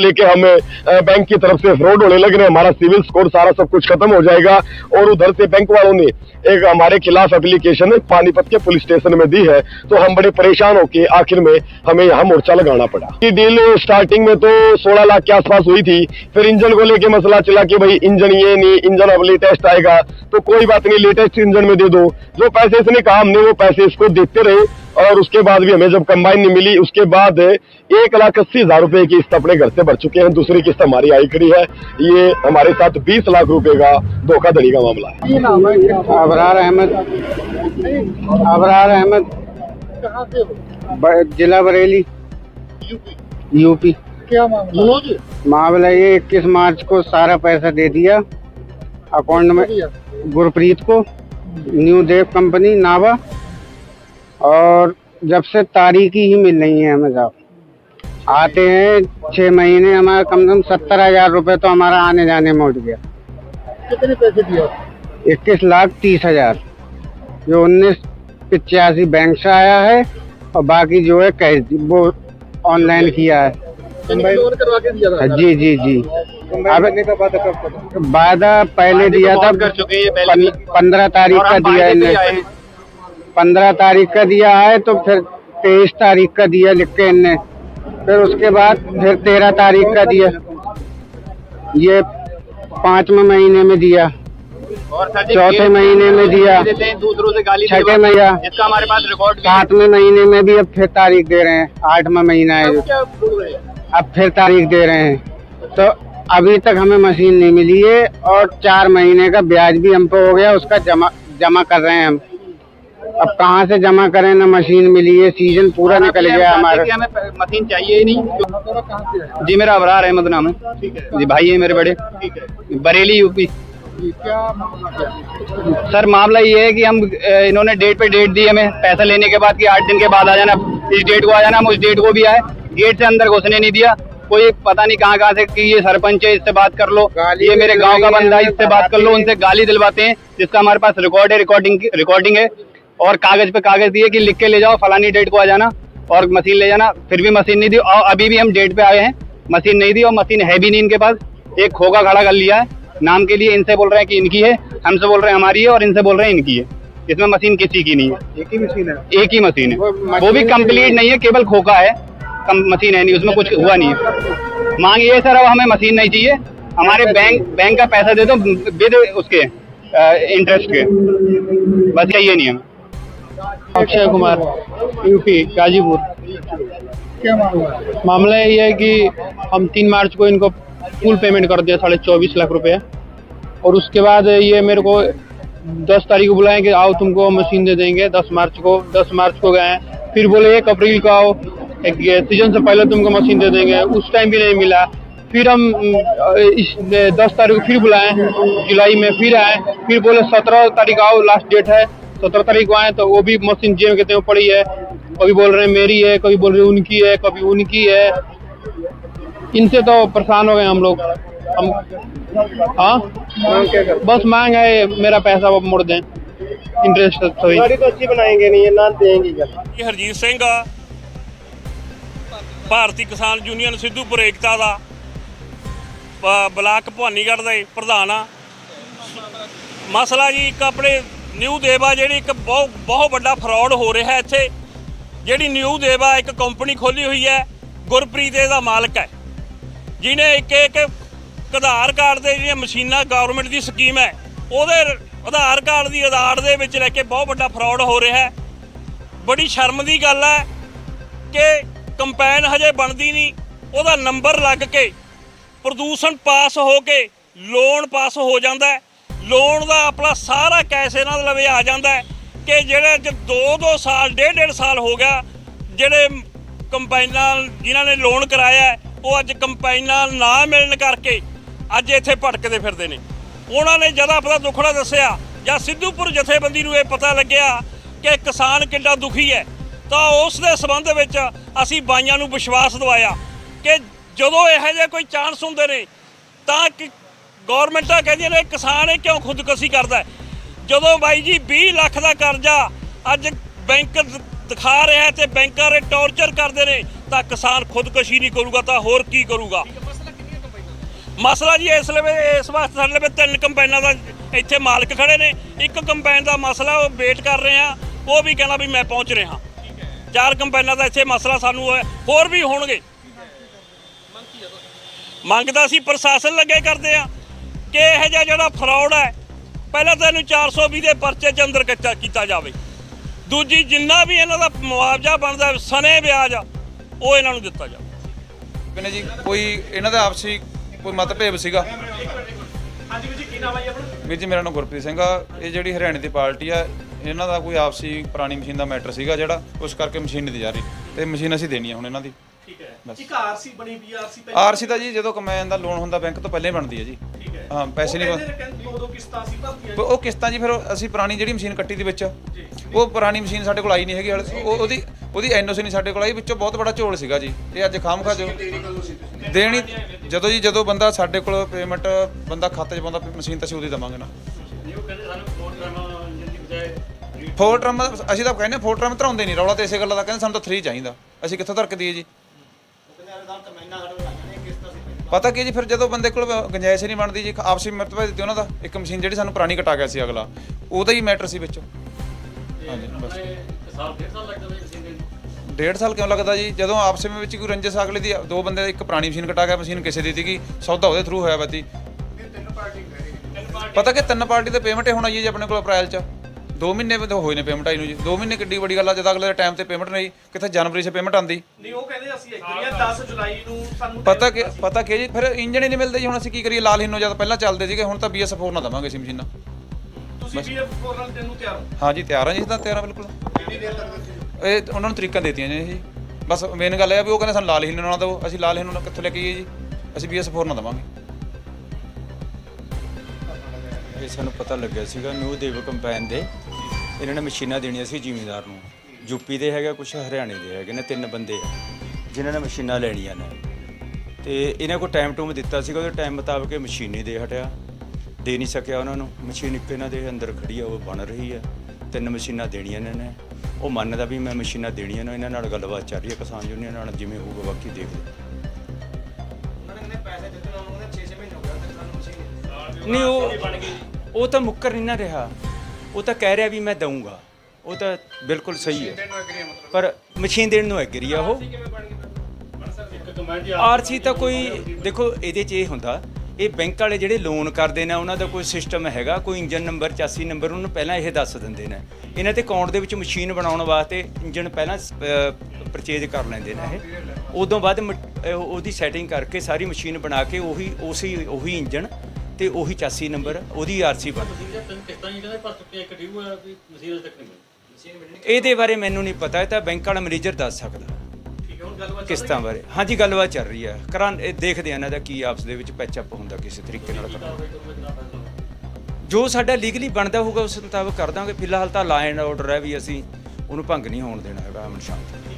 लेके हमें बैंक की तरफ़ से फ्रॉड होने लग रहे हैं हमारा सिविल स्कोर सारा सब कुछ खत्म हो जाएगा। और उधर से बैंक वालों ने एक हमारे खिलाफ एप्लीकेशन पानीपत के पुलिस स्टेशन में दी है। तो हम बड़े परेशान होके आखिर में हमें यहाँ मोर्चा लगाना पड़ा। ये डील स्टार्टिंग में तो 16 लाख के आसपास हुई थी। फिर इंजन को लेके मसला चला कि भाई इंजन ये नहीं, इंजन अब लेटेस्ट आएगा। तो कोई बात नहीं लेटेस्ट इंजन में दे दो। जो पैसे इसने कहा हमने, वो पैसे इसको देते रहे। और उसके बाद भी हमें जब कंबाइन नहीं मिली उसके बाद एक लाख अस्सी हज़ार रुपए की किस्त अपने घर से भर चुके हैं। दूसरी किस्त हमारी आई खड़ी है। ये हमारे साथ बीस लाख रुपए का धोखाधड़ी का मामला है। अबरार अहमद। अबरार अहमद। जिला बरेली। यूपी। क्या मामला? मामला ये इक्कीस मार्च को सारा पैसा दे दिया। अकाउंट में गुरप्रीत को। न्यू देव कंपनी नावा। और जब से तारीख ही मिल रही है हमें साहब। आते हैं छह महीने हमारा कम से कम सत्तर हज़ार रुपये तो हमारा आने जाने में उठ गया। कितने पैसे दिए इक्कीस लाख तीस हज़ार। जो उन्नीस पिचासी बैंक से आया है और बाकी जो है कैश वो ऑनलाइन किया है। इनकी करवा के दिया जी जी जी। अब वादा पहले दिया था पंद्रह तारीख का दिया इन्हें पंद्रह तारीख का दिया है तो फिर तेईस तारीख का दिया लिख के इनने। फिर उसके बाद फिर तेरह तारीख का दिया। ये पाँचवें महीने में दिया। चौथे महीने में दिया। दूसरों से गाली छठे महीना। हमारे पास रिकॉर्ड सातवें महीने में भी अब फिर तारीख दे रहे हैं। आठवा महीना है अब फिर तारीख दे रहे हैं। तो अभी तक हमें मशीन नहीं मिली है और चार महीने का ब्याज भी हम पे हो गया उसका जमा जमा कर रहे हैं हम। अब कहाँ से जमा करें? ना मशीन मिली है सीज़न पूरा निकल गया हमारा। हमें मशीन चाहिए ही नहीं। हमारा कहाँ से जी मेरा अबरार अहमद नाम है। जी भाई है मेरे बड़े। बरेली यूपी। क्या मामला क्या? सर मामला ये है कि हम इन्होंने डेट पे डेट दी हमें। पैसा लेने के बाद कि आठ दिन के बाद आ जाना। इस डेट को आ जाना हम उस डेट को भी आए। गेट से अंदर घुसने नहीं दिया। कोई पता नहीं कहाँ कहाँ से कि ये सरपंच है इससे बात कर लो। ये मेरे गाँव का बंदा है इससे बात कर लो उनसे गाली दिलवाते हैं। जिसका हमारे पास रिकॉर्ड है रिकॉर्डिंग रिकॉर्डिंग है। और कागज़ पे कागज़ दिए कि लिख के ले जाओ फलानी डेट को आ जाना और मशीन ले जाना। फिर भी मशीन नहीं दी और अभी भी हम डेट पे आए हैं। मशीन नहीं दी और मशीन है भी नहीं इनके पास। एक खोखा खड़ा कर लिया है। नाम के लिए इनसे बोल रहे हैं कि इनकी है हमसे बोल रहे हैं हमारी है और इनसे बोल रहे हैं इनकी है। इसमें मशीन किसी की नहीं है। एक ही मशीन है? एक ही मशीन है। वो भी कंप्लीट नहीं है केवल खोखा है। मशीन है नहीं उसमें कुछ हुआ नहीं है। मांग ये सर अब हमें मशीन नहीं चाहिए। हमारे बैंक बैंक का पैसा दे दो विद उसके इंटरेस्ट के। बस चाहिए नहीं हमें अक्षय कुमार यूपी गाजीपुर। क्या मामला है? मामला ये है कि हम तीन मार्च को इनको फुल पेमेंट कर दिया साढ़े चौबीस लाख रुपए और उसके बाद ये मेरे को दस तारीख को बुलाएँ कि आओ तुमको मशीन दे देंगे दस मार्च को दस मार्च को गए फिर बोले एक अप्रैल को आओ एक सीज़न से पहले तुमको मशीन दे देंगे उस टाइम भी नहीं मिला। फिर हम इस दस तारीख को फिर बुलाए जुलाई में फिर आए फिर बोले सत्रह तारीख आओ लास्ट डेट है। सत्रह तारीख को आए तो वो भी मशीन जेब कहते हैं पड़ी है कभी बोल रहे हैं मेरी है कभी बोल रहे हैं उनकी है कभी उनकी है इनसे तो परेशान हो गए हम लोग हम हाँ बस मांग है मेरा पैसा वो मोड़ दें इंटरेस्ट सही तो अच्छी बनाएंगे नहीं ना देंगे ਇਹ ਹਰਜੀਤ ਸਿੰਘ ਆ ਭਾਰਤੀ ਕਿਸਾਨ ਯੂਨੀਅਨ ਸਿੱਧੂਪੁਰ ਏਕਤਾ ਦਾ ਬ- ਬਲਾਕ ਭਵਾਨੀਗੜ੍ਹ ਦਾ ਇਹ ਪ੍ਰਧਾਨ ਆ ਮਸਲਾ ਜੀ ਇੱਕ ਆਪਣੇ ਨਿਊ ਦੇਵਾ ਜਿਹੜੀ ਇੱਕ ਬਹੁਤ ਬਹੁਤ ਵੱਡਾ ਫਰਾਡ ਹੋ ਰਿਹਾ ਇੱਥੇ। ਜਿਹੜੀ ਨਿਊ ਦੇਵਾ ਇੱਕ ਕੰਪਨੀ ਖੋਲੀ ਹੋਈ ਹੈ, ਗੁਰਪ੍ਰੀਤ ਇਹਦਾ ਮਾਲਕ ਹੈ। ਜਿਹਨੇ ਇੱਕ ਇੱਕ ਆਧਾਰ ਕਾਰਡ ਦੇ ਜਿਹੜੀਆਂ ਮਸ਼ੀਨਾਂ ਗਵਰਨਮੈਂਟ ਦੀ ਸਕੀਮ ਹੈ, ਉਹਦੇ ਆਧਾਰ ਕਾਰਡ ਦੀ ਆਧਾਰ ਦੇ ਵਿੱਚ ਲੈ ਕੇ ਬਹੁਤ ਵੱਡਾ ਫਰਾਡ ਹੋ ਰਿਹਾ ਹੈ। ਬੜੀ ਸ਼ਰਮ ਦੀ ਗੱਲ ਹੈ ਕਿ ਕੰਪੈਨ ਹਜੇ ਬਣਦੀ ਨਹੀਂ। ਉਹਦਾ ਨੰਬਰ ਲੱਗ ਕੇ ਪ੍ਰਦੂਸ਼ਣ ਪਾਸ ਹੋ ਕੇ ਲੋਨ ਪਾਸ ਹੋ ਜਾਂਦਾ ਹੈ। ਲੋਨ ਦਾ ਆਪਣਾ ਸਾਰਾ ਕੈਸ਼ ਇਹਨਾਂ ਦੇ ਲਵੇ ਆ ਜਾਂਦਾ ਕਿ ਜਿਹੜੇ ਅੱਜ 2-2 ਸਾਲ, ਡੇਢ ਡੇਢ ਸਾਲ ਹੋ ਗਿਆ, ਜਿਹੜੇ ਕੰਪਾਈਨਾਂ ਜਿਨ੍ਹਾਂ ਨੇ ਲੋਨ ਕਰਾਇਆ ਉਹ ਅੱਜ ਕੰਪਾਈਨਾਂ ਨਾ ਮਿਲਣ ਕਰਕੇ ਅੱਜ ਇੱਥੇ ਭਟਕਦੇ ਫਿਰਦੇ ਨੇ। ਉਹਨਾਂ ਨੇ ਜਦ ਆਪਣਾ ਦੁੱਖੜਾ ਦੱਸਿਆ ਜਾਂ ਸਿੱਧੂਪੁਰ ਜਥੇਬੰਦੀ ਨੂੰ ਇਹ ਪਤਾ ਲੱਗਿਆ ਕਿ ਕਿਸਾਨ ਕਿੰਨਾ ਦੁਖੀ ਹੈ, ਤਾਂ ਉਸ ਦੇ ਸੰਬੰਧ ਵਿੱਚ ਅਸੀਂ ਬਾਈਆਂ ਨੂੰ ਵਿਸ਼ਵਾਸ ਦਿਵਾਇਆ ਕਿ ਜਦੋਂ ਇਹੋ ਜਿਹੇ ਕੋਈ ਚਾਂਸ ਹੁੰਦੇ ਨੇ, ਤਾਂ ਗਵਰਨਮੈਂਟਾਂ ਕਹਿੰਦੀਆਂ ਨੇ ਕਿਸਾਨ ਇਹ ਕਿਉਂ ਖੁਦਕੁਸ਼ੀ ਕਰਦਾ ਜਦੋਂ ਬਾਈ ਜੀ 20 ਲੱਖ ਦਾ ਕਰਜ਼ਾ ਅੱਜ ਬੈਂਕ ਦਿਖਾ ਰਿਹਾ ਤੇ ਬੈਂਕਾਂ ਦੇ ਟੌਰਚਰ ਕਰਦੇ ਨੇ ਤਾਂ ਕਿਸਾਨ ਖੁਦਕੁਸ਼ੀ ਨਹੀਂ ਕਰੂਗਾ ਤਾਂ ਹੋਰ ਕੀ ਕਰੂਗਾ? ਮਸਲਾ ਜੀ ਇਸ ਵੇਲੇ ਇਸ ਵਾਸਤੇ ਸਾਡੇ ਲਈ ਤਿੰਨ ਕੰਪੈਨਾਂ ਦਾ ਇੱਥੇ ਮਾਲਕ ਖੜੇ ਨੇ। ਇੱਕ ਕੰਪੈਨ ਦਾ ਮਸਲਾ ਉਹ ਵੇਟ ਕਰ ਰਹੇ ਆ ਉਹ ਵੀ ਕਹਿੰਦਾ ਵੀ ਮੈਂ ਪਹੁੰਚ ਰਿਹਾ। ਚਾਰ ਕੰਪੈਨਾਂ ਦਾ ਇੱਥੇ ਮਸਲਾ ਸਾਨੂੰ ਹੋਰ ਵੀ ਹੋਣਗੇ। ਮੰਗਦਾ ਸੀ ਪ੍ਰਸ਼ਾਸਨ ਲੱਗੇ ਕਰਦੇ ਆ। ਕਿ ਇਹ ਜਿਹਾ ਜਿਹੜਾ ਫਰਾਡ ਹੈ ਪਹਿਲਾਂ ਤਾਂ ਇਹਨੂੰ 420 ਦੇ ਪਰਚੇ ਚ ਅੰਦਰ ਕੱਚਾ ਕੀਤਾ ਜਾਵੇ। ਦੂਜੀ ਜਿੰਨਾ ਵੀ ਇਹਨਾਂ ਦਾ ਮੁਆਵਜ਼ਾ ਬਣਦਾ ਸਨੇ ਵਿਆਜ ਉਹ ਇਹਨਾਂ ਨੂੰ ਦਿੱਤਾ ਜਾਵੇ। ਨੇ ਜੀ ਕੋਈ ਇਹਨਾਂ ਦਾ ਆਪਸੀ ਕੋਈ ਮਤਭੇਦ ਸੀਗਾ? ਹਾਂਜੀ ਵੀਰ ਜੀ ਕੀ ਨਾਮ ਹੈ ਜੀ ਆਪਣਾ? ਵੀਰ ਜੀ ਮੇਰਾ ਨਾਮ ਗੁਰਪ੍ਰੀਤ ਸਿੰਘ ਆ। ਇਹ ਜਿਹੜੀ ਹਰਿਆਣੇ ਦੀ ਪਾਰਟੀ ਆ ਇਹਨਾਂ ਦਾ ਕੋਈ ਆਪਸੀ ਪੁਰਾਣੀ ਮਸ਼ੀਨ ਦਾ ਮੈਟਰ ਸੀਗਾ ਜਿਹੜਾ ਉਸ ਕਰਕੇ ਮਸ਼ੀਨ ਨਹੀਂ ਦੀ ਜਾ ਰਹੀ ਤੇ ਮਸ਼ੀਨ ਅਸੀਂ ਦੇਣੀ ਆ ਹੁਣ ਇਹਨਾਂ ਦੀ। ਠੀਕ ਹੈ। ਇੱਕ ਆਰਸੀ ਬਣੀ ਵੀ ਆਰਸੀ ਆਰਸੀ ਤਾਂ ਜੀ ਜਦੋਂ ਕਮੈਨ ਦਾ ਲੋਨ ਹੁੰਦਾ ਬੈਂਕ ਤੋਂ ਪਹਿਲਾਂ ਹੀ ਬਣਦੀ ਹੈ ਜੀ। ਹੈ ਪੈਸੇ ਨਹੀਂ ਕਹਿੰਦੇ ਨੇ ਕਹਿੰਦੇ ਦੋ ਦੋ ਕਿਸ਼ਤਾਂ ਸੀ ਭਰਤੀਆਂ ਉਹ ਕਿਸ਼ਤਾਂ ਜੀ ਫਿਰ ਉਹ ਅਸੀਂ ਪੁਰਾਣੀ ਜਿਹੜੀ ਮਸ਼ੀਨ ਕੱਟੀ ਦੀ ਵਿੱਚ। ਉਹ ਪੁਰਾਣੀ ਮਸ਼ੀਨ ਸਾਡੇ ਕੋਲ ਆਈ ਨਹੀਂ ਹੈਗੀ। ਹਾਲੇ। ਉਹ ਉਹਦੀ ਉਹਦੀ ਐਨਓਸੀ ਨਹੀਂ ਸਾਡੇ ਕੋਲ ਆਈ। ਵਿੱਚੋਂ ਬਹੁਤ ਬੜਾ ਝੋਲ ਸੀਗਾ ਜੀ। ਇਹ ਅੱਜ ਖਾਮ ਖਾ ਜੋ ਦੇਣੀ ਜਦੋਂ ਜੀ ਜਦੋਂ ਬੰਦਾ ਸਾਡੇ ਕੋਲ ਪੇਮੈਂਟ ਬੰਦਾ ਖਾਤੇ 'ਚ ਪਾਉਂਦਾ ਮਸ਼ੀਨ ਤਾਂ ਅਸੀਂ ਉਹਦੀ ਦੇਵਾਂਗੇ ਨਾ। ਫੋਰ ਟਰਮ ਅਸੀਂ ਤਾਂ ਕਹਿੰਦੇ ਫੋਰ ਟਰਮ ਧਰਾਉਂਦੇ ਨਹੀਂ। ਰੌਲਾ ਤੇ ਇਸੇ ਗੱਲਾਂ ਦਾ ਕਹਿੰਦੇ ਸਾਨੂੰ ਤਾਂ 3 ਚਾਹੀਦਾ। ਅਸੀਂ ਕਿੱਥੋਂ ਧਰ ਕੇ ਦਈਏ ਜੀ ਪਤਾ ਕੀ ਜੀ ਫਿਰ ਜਦੋਂ ਬੰਦੇ ਕੋਲ ਗੁੰਜਾਇਸ਼ ਨਹੀਂ ਬਣਦੀ ਜੀ ਆਪਸੀ ਮਰਤਬਾ ਦਿੱਤੀ ਉਹਨਾਂ ਦਾ ਇੱਕ ਮਸ਼ੀਨ ਜਿਹੜੀ ਸਾਨੂੰ ਪੁਰਾਣੀ ਕਟਾ ਗਿਆ ਸੀ ਅਗਲਾ ਉਹਦਾ ਹੀ ਮੈਟਰ ਸੀ ਵਿੱਚ। ਹਾਂਜੀ ਬਸ। ਡੇਢ ਸਾਲ ਕਿਉਂ ਲੱਗਦਾ ਜੀ? ਜਦੋਂ ਆਪਸੇ ਵਿੱਚ ਕੋਈ ਰੰਜਸ ਅਗਲੇ ਦੀ ਦੋ ਬੰਦੇ ਇੱਕ ਪੁਰਾਣੀ ਮਸ਼ੀਨ ਕਟਾ ਗਿਆ ਮਸ਼ੀਨ ਕਿਸੇ ਦੀ ਸੀਗੀ ਸੌਦਾ ਉਹਦੇ ਥਰੂ ਹੋਇਆ ਬਾਤੀ ਪਤਾ ਕਿ ਤਿੰਨ ਪਾਰਟੀ ਤੇ ਪੇਮੈਂਟ ਹੁਣ ਜੀ ਆਪਣੇ ਕੋਲ ਅਪ੍ਰੈਲ ਚ? 2 ਮਹੀਨੇ ਤਾਂ ਹੋਏ ਨੇ ਪੇਮੈਂਟ ਆਈ ਨੂੰ ਜੀ। 2 ਮਹੀਨੇ ਕਿੱਡੀ ਵੱਡੀ ਗੱਲ ਆ ਜਦ ਅਗਲੇ ਟਾਈਮ ਤੇ ਪੇਮੈਂਟ ਨਹੀਂ ਕਿੱਥੇ ਜਨਵਰੀ 'ਚ ਪੇਮੈਂਟ ਆਂਦੀ ਨਹੀਂ ਉਹ ਕਹਿੰਦੇ ਅਸੀਂ ਆ 10 ਜੁਲਾਈ ਨੂੰ ਸਾਨੂੰ ਪਤਾ ਕਿ ਪਤਾ ਕਿ ਜੀ ਫਿਰ ਇੰਜਣ ਹੀ ਨਹੀਂ ਮਿਲਦੇ ਜੀ ਹੁਣ ਅਸੀਂ ਕੀ ਕਰੀਏ? ਲਾਲ ਹਿੰਨੋ ਜਦ ਪਹਿਲਾਂ ਚੱਲਦੇ ਸੀਗੇ ਹੁਣ ਤਾਂ BS4 ਨਾ ਦਵਾਂਗੇ ਅਸੀਂ ਮਸ਼ੀਨਾਂ। ਤੁਸੀਂ ਵੀ ਇਹ ਫੋਰ ਨਾਲ ਤੈਨੂੰ ਤਿਆਰ ਹੋ? ਹਾਂਜੀ ਤਿਆਰ ਹਾਂ ਜੀ ਤਾਂ ਤਿਆਰ ਹਾਂ ਬਿਲਕੁਲ। ਇਹ ਉਹਨਾਂ ਨੂੰ ਤਰੀਕਾਂ ਦੇਤੀਆਂ ਜੀ ਜੀ। ਬਸ ਮੇਨ ਗੱਲ ਇਹ ਆ ਵੀ ਉਹ ਕਹਿੰਦੇ ਸਾਨੂੰ ਲਾਲ ਹਿੰਨੋ ਨਾ ਦਿਓ ਅਸੀਂ ਲਾਲ ਹਿੰਨੋ ਨਾਲ ਕਿੱਥੋਂ ਲੈ ਕੇ ਆਈਏ ਜੀ? ਅਸੀਂ BS4 ਨਾ ਦਵਾਂਗੇ। ਇਹ ਸਾਨੂੰ ਪਤਾ ਲੱਗਿਆ ਸੀਗਾ ਨਿਊ ਦੇਵ ਕੰਪੈਨ ਦੇ। ਇਹਨਾਂ ਨੇ ਮਸ਼ੀਨਾਂ ਦੇਣੀਆਂ ਸੀ ਜ਼ਿਮੀਂਦਾਰ ਨੂੰ। ਯੂਪੀ ਦੇ ਹੈਗਾ ਕੁਝ ਹਰਿਆਣੇ ਦੇ ਹੈਗੇ ਨੇ ਤਿੰਨ ਬੰਦੇ ਆ ਜਿਨ੍ਹਾਂ ਨੇ ਮਸ਼ੀਨਾਂ ਲੈਣੀਆਂ ਨੇ। ਤੇ ਇਹਨਾਂ ਕੋਲ ਟਾਈਮ ਟੂਮ ਦਿੱਤਾ ਸੀਗਾ ਉਹਦੇ ਟਾਈਮ ਮੁਤਾਬਕ ਇਹ ਮਸ਼ੀਨ ਨਹੀਂ ਦੇ ਹਟਿਆ। ਦੇ ਨਹੀਂ ਸਕਿਆ ਉਹਨਾਂ ਨੂੰ। ਮਸ਼ੀਨ ਇੱਕ ਇਹਨਾਂ ਦੇ ਅੰਦਰ ਖੜੀ ਆ ਉਹ ਬਣ ਰਹੀ ਆ। ਤਿੰਨ ਮਸ਼ੀਨਾਂ ਦੇਣੀਆਂ ਇਹਨਾਂ। ਨੇ ਉਹ ਮੰਨਦਾ ਵੀ ਮੈਂ ਮਸ਼ੀਨਾਂ ਦੇਣੀਆਂ ਨੇ ਇਹਨਾਂ ਨਾਲ ਗੱਲਬਾਤ ਚੱਲ ਰਹੀ ਹੈ ਕਿਸਾਨ ਯੂਨੀਅਨ ਨਾਲ ਜਿਵੇਂ ਹੋਊਗਾ ਬਾਕੀ ਦੇਖ ਲਓ ਨਹੀਂ ਉਹ ਉਹ ਤਾਂ ਮੁੱਕਰ ਨਹੀਂ ਨਾ ਰਿਹਾ। ਉਹ ਤਾਂ ਕਹਿ ਰਿਹਾ ਵੀ ਮੈਂ ਦਊਂਗਾ। ਉਹ ਤਾਂ ਬਿਲਕੁਲ ਸਹੀ ਹੈ। ਪਰ ਮਸ਼ੀਨ ਦੇਣ ਨੂੰ ਐਗਰੀ ਆ ਉਹ। ਆਰਸੀ ਤਾਂ ਕੋਈ, ਦੇਖੋ, ਇਹਦੇ 'ਚ ਇਹ ਹੁੰਦਾ, ਇਹ ਬੈਂਕ ਵਾਲੇ ਜਿਹੜੇ ਲੋਨ ਕਰਦੇ ਨੇ, ਉਹਨਾਂ ਦਾ ਕੋਈ ਸਿਸਟਮ ਹੈਗਾ, ਕੋਈ ਇੰਜਨ ਨੰਬਰ ਚਾਸੀ ਨੰਬਰ ਉਹਨੂੰ ਪਹਿਲਾਂ ਇਹ ਦੱਸ ਦਿੰਦੇ ਨੇ। ਇਹਨਾਂ ਦੇ ਅਕਾਊਂਟ ਦੇ ਵਿੱਚ ਮਸ਼ੀਨ ਬਣਾਉਣ ਵਾਸਤੇ ਇੰਜਨ ਪਹਿਲਾਂ ਪਰਚੇਜ ਕਰ ਲੈਂਦੇ ਨੇ ਇਹ। ਉਦੋਂ ਬਾਅਦ ਮ- ਉਹਦੀ ਸੈਟਿੰਗ ਕਰਕੇ ਸਾਰੀ ਮਸ਼ੀਨ ਬਣਾ ਕੇ ਉਹੀ, ਉਸੇ ਉਹੀ ਇੰਜਨ ਤੇ ਉਹੀ ਚਾਸੀ ਨੰਬਰ ਉਹਦੀ ਆਰਸੀ ਬਣਦੀ ਇਹਦੇ ਬਾਰੇ ਮੈਨੂੰ ਨਹੀਂ ਪਤਾ ਇਹ ਤਾਂ ਬੈਂਕ ਵਾਲਾ ਮੈਨੇਜਰ ਦੱਸ ਸਕਦਾ। ਕਿਸ਼ਤਾਂ ਬਾਰੇ? ਹਾਂਜੀ ਗੱਲਬਾਤ ਚੱਲ ਰਹੀ ਹੈ। ਕਰਾਂ ਇਹ ਦੇਖਦੇ ਆ ਇਹਨਾਂ ਦਾ ਕੀ ਆਪਸ ਦੇ ਵਿੱਚ ਪੈਚ ਅਪ ਹੁੰਦਾ ਕਿਸੇ ਤਰੀਕੇ ਨਾਲ। ਜੋ ਸਾਡਾ ਲੀਗਲੀ ਬਣਦਾ ਹੋਊਗਾ ਉਸ ਮੁਤਾਬਕ ਕਰ ਦਾਂਗੇ। ਫਿਲਹਾਲ ਤਾਂ ਲਾਈਨ ਆਰਡਰ ਹੈ ਵੀ ਅਸੀਂ ਉਹਨੂੰ ਭੰਗ ਨਹੀਂ ਹੋਣ ਦੇਣਾ ਹੈਗਾ ਅਮਨ ਸ਼ਾਂਤ